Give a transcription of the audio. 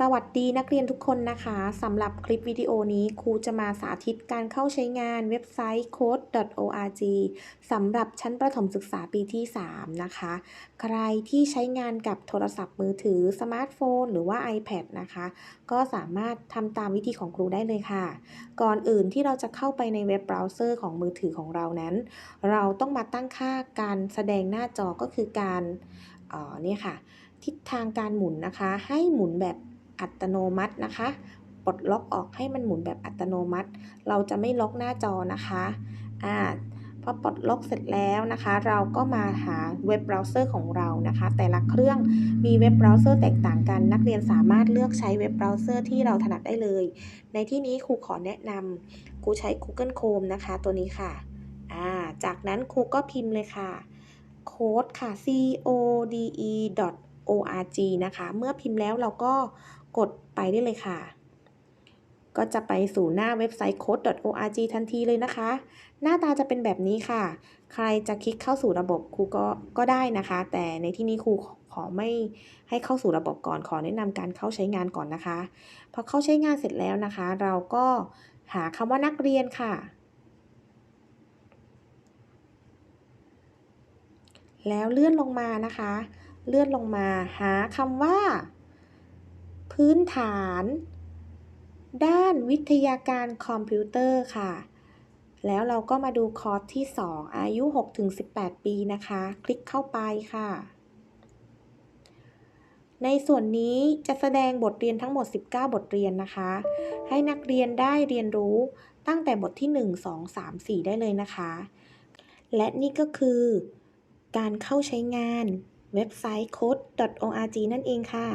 สวัสดีนักเรียนทุกคนนะคะสำหรับคลิปวิดีโอนี้ครูจะมาสาธิตการเข้าใช้งานเว็บไซต์ code.org สำหรับชั้นประถมศึกษาปีที่ 3 นะคะ ใครที่ใช้งานกับโทรศัพท์มือถือสมาร์ทโฟน หรือว่า iPad นะคะ ก็สามารถทำตามวิธีของครูได้เลยค่ะ ก่อนอื่นที่เราจะเข้าไปในเว็บเบราว์เซอร์ของมือถือของเรานั้น เราต้องมาตั้งค่าการแสดงหน้าจอก็คือการเอ่อเนี่ยค่ะทิศทางการหมุนนะคะ ให้หมุนแบบ อัตโนมัตินะคะ ปลดล็อกออกให้มันหมุนแบบอัตโนมัติ เราจะไม่ล็อกหน้าจอนะคะอ่าพอปลดล็อกเสร็จแล้วนะคะ เราก็มาหาเว็บเบราว์เซอร์ของเรานะคะ แต่ละเครื่องมีเว็บเบราว์เซอร์แตกต่างกัน นักเรียนสามารถเลือกใช้เว็บเบราว์เซอร์ที่เราถนัดได้เลย ในที่นี้ครูขอแนะนำครูใช้ Google Chrome นะคะ ตัวนี้ค่ะอ่าจากนั้นครูก็พิมพ์เลยค่ะโค้ดค่ะ c o d e org นะคะ เมื่อพิมพ์แล้วเราก็กดไปได้เลยค่ะ ก็จะไปสู่หน้าเว็บไซต์ code.org ทันทีเลยนะคะ หน้าตาจะเป็นแบบนี้ค่ะ ใครจะคลิกเข้าสู่ระบบครูก็ก็ได้นะคะ แต่ในที่นี้ครูขอไม่ให้เข้าสู่ระบบก่อน ขอแนะนำการเข้าใช้งานก่อนนะคะ พอเข้าใช้งานเสร็จแล้วนะคะ เราก็หาคำว่านักเรียนค่ะ แล้วเลื่อนลงมานะคะ เลื่อนลงมาหาคำว่า พื้นฐาน ด้านวิทยาการคอมพิวเตอร์ค่ะ แล้วเราก็มาดูคอร์สที่ 2 อายุ 6-18 ปีนะคะ คลิกเข้าไปค่ะ ในส่วนนี้จะแสดงบทเรียนทั้งหมด 19 บทเรียนนะคะ ให้นักเรียนได้เรียนรู้ตั้งแต่บทที่ 1 2 3 4 ได้เลยนะคะ และนี่ก็คือการเข้าใช้งาน เว็บไซต์ code.org นั่นเองค่ะ